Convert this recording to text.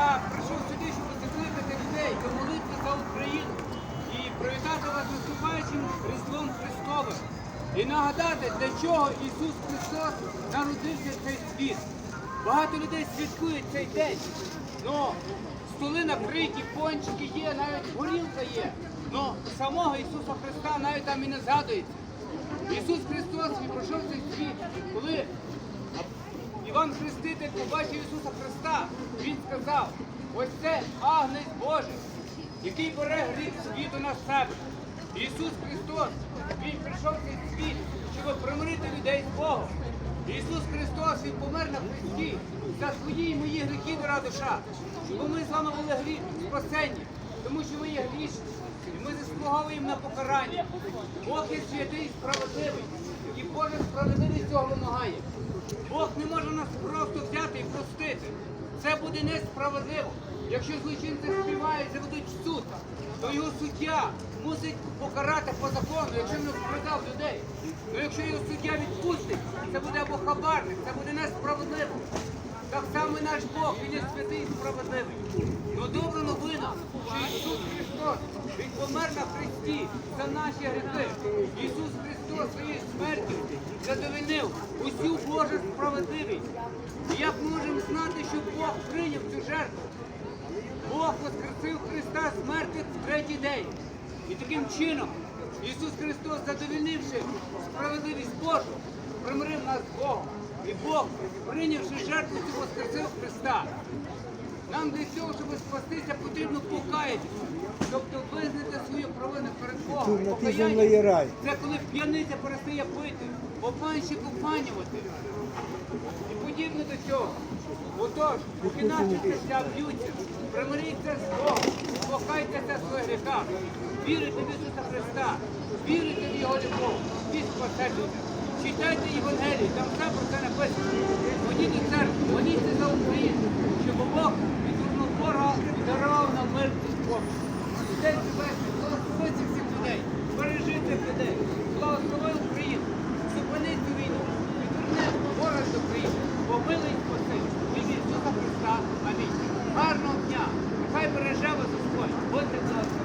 Я прийшов сюди, щоб закликати людей до молитви за Україну і привітати вас наступаючим Різдвом Христовим. І нагадати, для чого Ісус Христос народився в цей світ. Багато людей святкують цей день. Но столи накриті, пончики є, навіть горілка є. Но самого Ісуса Христа навіть там і не згадується. Ісус Христос він пройшов цей світ, коли Іван Хреститель побачив Ісуса Христа, він сказав, ось це агнець Божий, який бере гріх світу на себе. Ісус Христос, Він прийшов в цей світ, щоб примирити людей з Богом. Ісус Христос, Він помер на Христі за свої і мої гріхи, дора душа, щоб ми з вами були гріх спасенні, тому що ми є грішні. І ми заслуговуємо на покарання. Бог є святий і справедливий. І Божа справедливість цього вимагає. Бог не може нас просто взяти і простити. Це буде несправедливо. Якщо злочинці співають, заведуть в суд, то його суддя мусить покарати по закону, якщо він продав людей. Ну якщо його суддя відпустить, це буде або хабарник, це буде несправедливо. Так само і наш Бог, Він є святий і справедливий. Ну добра новина, що Ісус Христос, Він помер на Христі за наші гріхи. Ісус Христос своєю смертю задовольнив усю Божу справедливість. І як можемо знати, що Бог прийняв цю жертву? Бог воскресив Христа смерти в третій день. І таким чином Ісус Христос, задовольнивши справедливість Божу, примирив нас з Богом. І Бог, прийнявши жертву воскресив Христа. Нам для цього, щоб спастися, потрібно покаятися, тобто визнати свою провину перед Богом. Покаяння це коли п'яниця перестає пити, обманщик обманювати. І подібне до цього. Отож, поки наші серця б'ються, примиріться з Богом, покайтеся в своїх гріхах, вірите в Ісуса Христа, вірите в Його любов, і спасетеся. Читайте Євангелії, там все про це написано. Будьте добрі.